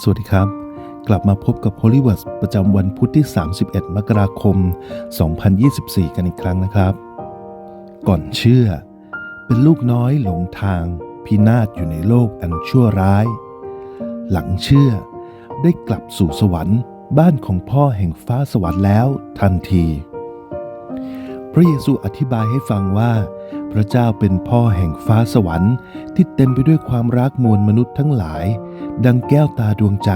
สวัสดีครับ กลับมาพบกับ h o l y w o o d ประจำวันพุธที่ 31 มกราคม 2024 กันอีกครั้งนะครับ ก่อนเชื่อ เป็นลูกน้อยหลงทาง พินาศอยู่ในโลกอันชั่วร้าย หลังเชื่อ ได้กลับสู่สวรรค์ บ้านของพ่อแห่งฟ้าสวรรค์แล้วทันที พระเยซูอธิบายให้ฟังว่า พระเจ้าเป็นพ่อแห่งฟ้าสวรรค์ ที่เต็มไปด้วยความรักมวลมนุษย์ทั้งหลาย ดังแก้วตาดวงใจ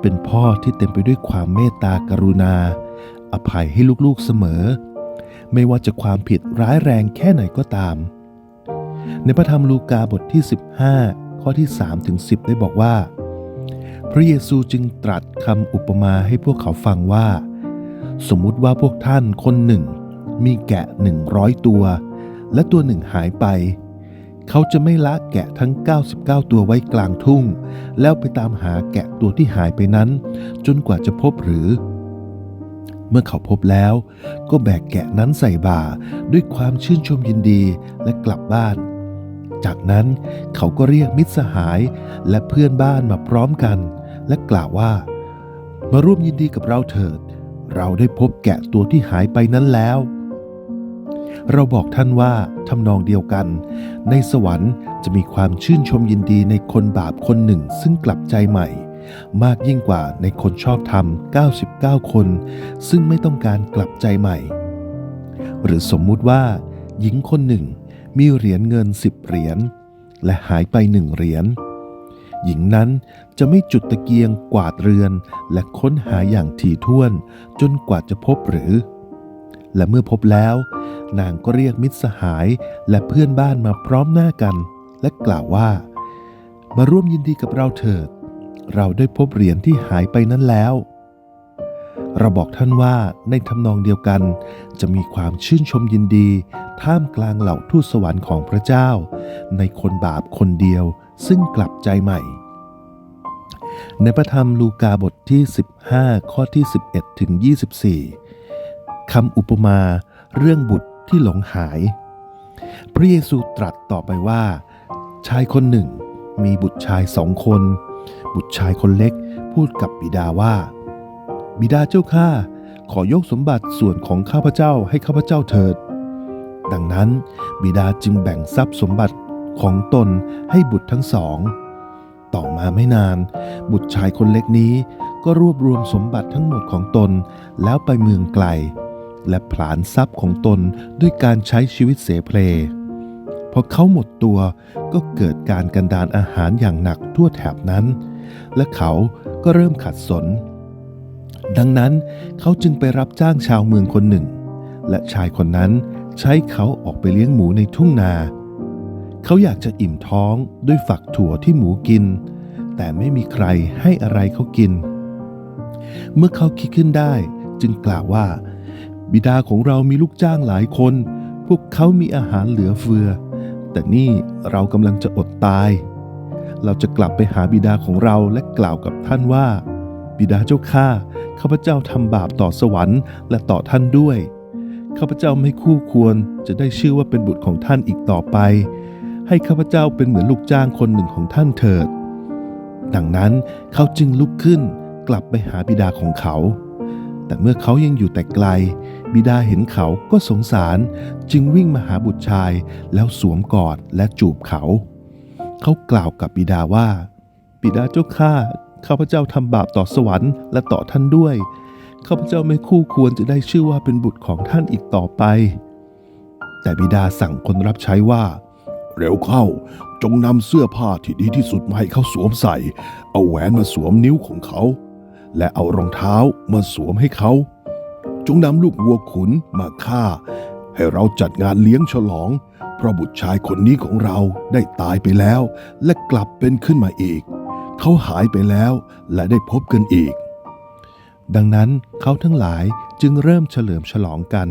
เป็นพ่อที่เต็มไปด้วยความเมตตากรุณา อภัยให้ลูกๆเสมอ ไม่ว่าจะความผิดร้ายแรงแค่ไหนก็ตาม ในพระธรรมลูกาบทที่ 15 ข้อที่3ถึง10 ได้บอกว่า พระเยซูจึงตรัสคำอุปมาให้พวกเขาฟังว่า สมมุติว่าพวกท่านคนหนึ่ง มีแกะหนึ่งร้อยตัว และตัวหนึ่งหายไป เขาจะไม่ละแกะทั้ง 99 ตัวไว้กลางทุ่ง แล้วไปตามหาแกะตัวที่หายไปนั้น จนกว่าจะพบหรือ เมื่อเขาพบแล้ว ก็แบกแกะนั้นใส่บ่าด้วยความชื่นชมยินดีและกลับบ้าน จากนั้นเขาก็เรียกมิตรสหายและเพื่อนบ้านมาพร้อมกัน และกล่าวว่า มาร่วมยินดีกับเราเถิด เราได้พบแกะตัวที่หายไปนั้นแล้ว เราบอกท่านว่าทำนองเดียวกัน ในสวรรค์จะมีความชื่นชมยินดีในคนบาปคนหนึ่งซึ่งกลับใจใหม่ มากยิ่งกว่าในคนชอบธรรม 99 คน ซึ่งไม่ต้องการกลับใจใหม่ หรือสมมุติว่า หญิงคนหนึ่งมีเหรียญเงินสิบเหรียญและหายไปหนึ่งเหรียญหญิงนั้นจะไม่จุดตะเกียงกวาดเรือน และค้นหาอย่างถี่ถ้วน จนกว่าจะพบหรือ และเมื่อพบแล้ว นางก็เรียกมิตรสหายและเพื่อนบ้านมาพร้อมหน้ากัน และกล่าวว่า มาร่วมยินดีกับเราเถิด เราได้พบเหรียญที่หายไปนั้นแล้ว เราบอกท่านว่าในทำนองเดียวกัน จะมีความชื่นชมยินดี ท่ามกลางเหล่าทูตสวรรค์ของพระเจ้า ในคนบาปคนเดียวซึ่งกลับใจใหม่ในพระธรรมลูกาบทที่ 15 ข้อที่ 11 ถึง 24 คำอุปมาเรื่องบุตรที่หลงหาย พระเยซูตรัสต่อไปว่า ชายคนหนึ่ง มีบุตรชายสองคน บุตรชายคนเล็กพูดกับบิดาว่า บิดาเจ้าข้าขอยกสมบัติส่วนของข้าพเจ้าให้ข้าพเจ้าเถิด ดังนั้นบิดาจึงแบ่งทรัพย์สมบัติของตนให้บุตรทั้งสอง ต่อมาไม่นาน บุตรชายคนเล็กนี้ก็รวบรวมสมบัติทั้งหมดของตนแล้วไปเมืองไกล และผลาญทรัพย์ของตนด้วยการใช้ชีวิตเสเพลพอเขาหมดตัวก็เกิดการกันดานอาหารอย่างหนักทั่วแถบนั้น และเขาก็เริ่มขัดสน ดังนั้นเขาจึงไปรับจ้างชาวเมืองคนหนึ่ง และชายคนนั้นใช้เขาออกไปเลี้ยงหมูในทุ่งนา เขาอยากจะอิ่มท้องด้วยฝักถั่วที่หมูกิน แต่ไม่มีใครให้อะไรเขากิน เมื่อเขาคิดขึ้นได้จึงกล่าวว่า บิดาของเรามีลูกจ้างหลายคน พวกเขามีอาหารเหลือเฟือ แต่นี่เรากำลังจะอดตาย เราจะกลับไปหาบิดาของเราและกล่าวกับท่านว่า บิดาเจ้าข้าข้าพเจ้าทำบาปต่อสวรรค์และต่อท่านด้วย ข้าพเจ้าไม่คู่ควรจะได้ชื่อว่าเป็นบุตรของท่านอีกต่อไป ให้ข้าพเจ้าเป็นเหมือนลูกจ้างคนหนึ่งของท่านเถิด ดังนั้นเขาจึงลุกขึ้นกลับไปหาบิดาของเขา แต่เมื่อเขายังอยู่แต่ไกล บิดาเห็นเขาก็สงสาร จึงวิ่งมาหาบุตรชาย แล้วสวมกอดและจูบเขา เขากล่าวกับบิดาว่า บิดาเจ้าข้าข้าพเจ้าทำบาปต่อสวรรค์และต่อท่านด้วยข้าพเจ้าไม่คู่ควรจะได้ชื่อว่าเป็นบุตรของท่านอีกต่อไป แต่บิดาสั่งคนรับใช้ว่า เร็วเข้า จงนำเสื้อผ้าที่ดีที่สุดมาให้เขาสวมใส่ เอาแหวนมาสวมนิ้วของเขา และเอารองเท้ามาสวมให้เขา จงนำลูกวัวขุนมาฆ่า ให้เราจัดงานเลี้ยงฉลอง เพราะบุตรชายคนนี้ของเราได้ตายไปแล้ว และกลับเป็นขึ้นมาอีก เขาหายไปแล้วและได้พบกันอีก ดังนั้นเขาทั้งหลายจึงเริ่มเฉลิมฉลองกัน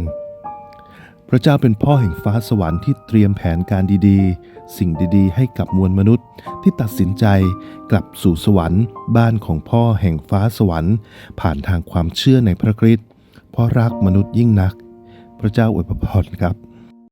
พระเจ้าเป็นพ่อแห่งฟ้าสวรรค์ที่เตรียมแผนการดีๆ สิ่งดีๆ ให้กับมวลมนุษย์ ที่ตัดสินใจกลับสู่สวรรค์ บ้านของพ่อแห่งฟ้าสวรรค์ ผ่านทางความเชื่อในพระคริสต์เพราะรักมนุษย์ยิ่งนัก พระเจ้าอวยพรครับ